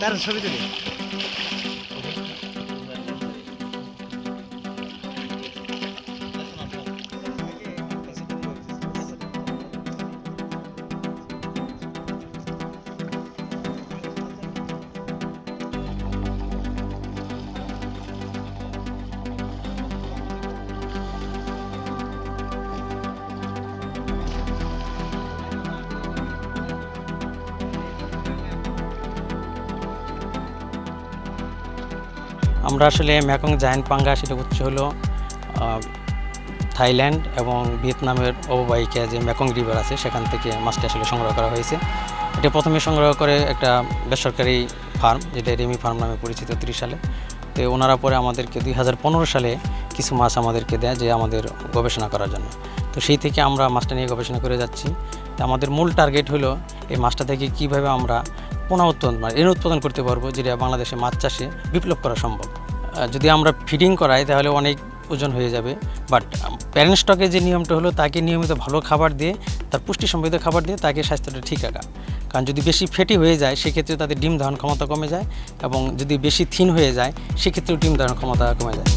তার ছবি তুলি। আমরা আসলে ম্যাকং জায়ান্ট পাঙ্গা, সেটা হচ্ছে হলো থাইল্যান্ড এবং ভিয়েতনামের অববাহিকা যে ম্যাকং রিভার আছে, সেখান থেকে মাছটা আসলে সংগ্রহ করা হয়েছে। এটা প্রথমে সংগ্রহ করে একটা বেসরকারি ফার্ম, যেটা রেমি ফার্ম নামে পরিচিত ত্রিশ সালে। তো ওনারা পরে আমাদেরকে দুই হাজার পনেরো সালে কিছু মাছ আমাদেরকে দেয়, যে আমাদের গবেষণা করার জন্য। তো সেই থেকে আমরা মাছটা নিয়ে গবেষণা করে যাচ্ছি। আমাদের মূল টার্গেট হলো, এই মাছটা থেকে কীভাবে আমরা পুনঃ উৎপাদন এর উৎপাদন করতে পারব যেটা বাংলাদেশে মাছ চাষে বিপ্লব করা সম্ভব। যদি আমরা ফিডিং করাই তাহলে অনেক ওজন হয়ে যাবে। বাট প্যারেন্ট স্টকের যে নিয়মটা হলো তাকে নিয়মিত ভালো খাবার দিয়ে, তার পুষ্টি সমৃদ্ধ খাবার দিয়ে তাকে স্বাস্থ্যটা ঠিক রাখা। কারণ যদি বেশি ফেটি হয়ে যায়, সেক্ষেত্রে তাদের ডিম ধারণ ক্ষমতা কমে যায় এবং যদি বেশি থিন হয়ে যায়, সেক্ষেত্রেও ডিম ধারণ ক্ষমতা কমে যায়।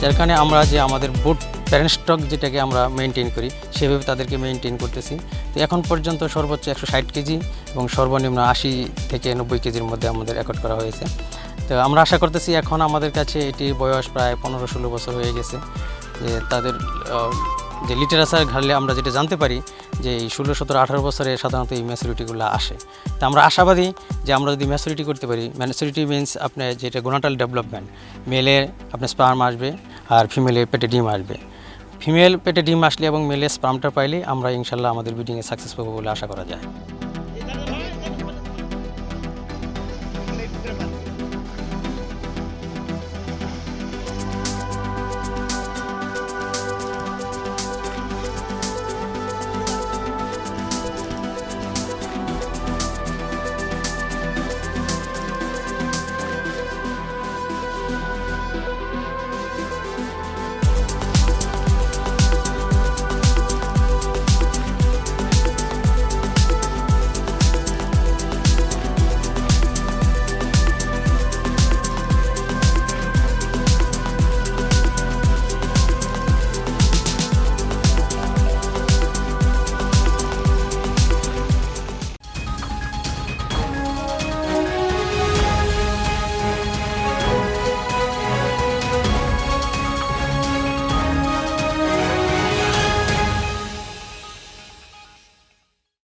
যার কারণে আমরা যে আমাদের বোট প্যারেন্ট স্টক যেটাকে আমরা মেনটেন করি, সেভাবে তাদেরকে মেনটেন করতেছি। তো এখন পর্যন্ত সর্বোচ্চ একশো ষাট কেজি এবং সর্বনিম্ন আশি থেকে নব্বই কেজির মধ্যে আমাদের রেকর্ড করা হয়েছে। তো আমরা আশা করতেছি এখন আমাদের কাছে এটির বয়স প্রায় পনেরো ষোলো বছর হয়ে গেছে। যে তাদের যে লিটারেচার ঘাটলে আমরা যেটা জানতে পারি যে এই ষোলো, সতেরো, আঠারো বছরে সাধারণত এই ম্যাচুরিটিগুলো আসে। তা আমরা আশাবাদী যে আমরা যদি ম্যাচুরিটি করতে পারি ম্যাচুরিটি মিনস আপনার যেটা গোনাটাল ডেভেলপমেন্ট মেলে আপনার স্পার্ম আসবে আর ফিমেলের পেটে ডিম আসবে। ফিমেল পেটে ডিম আসলে এবং মেলে স্পামটা পাইলে আমরা ইনশাল্লাহ আমাদের ব্রিডিংয়ে সাকসেস পাবো বলে আশা করা যায়।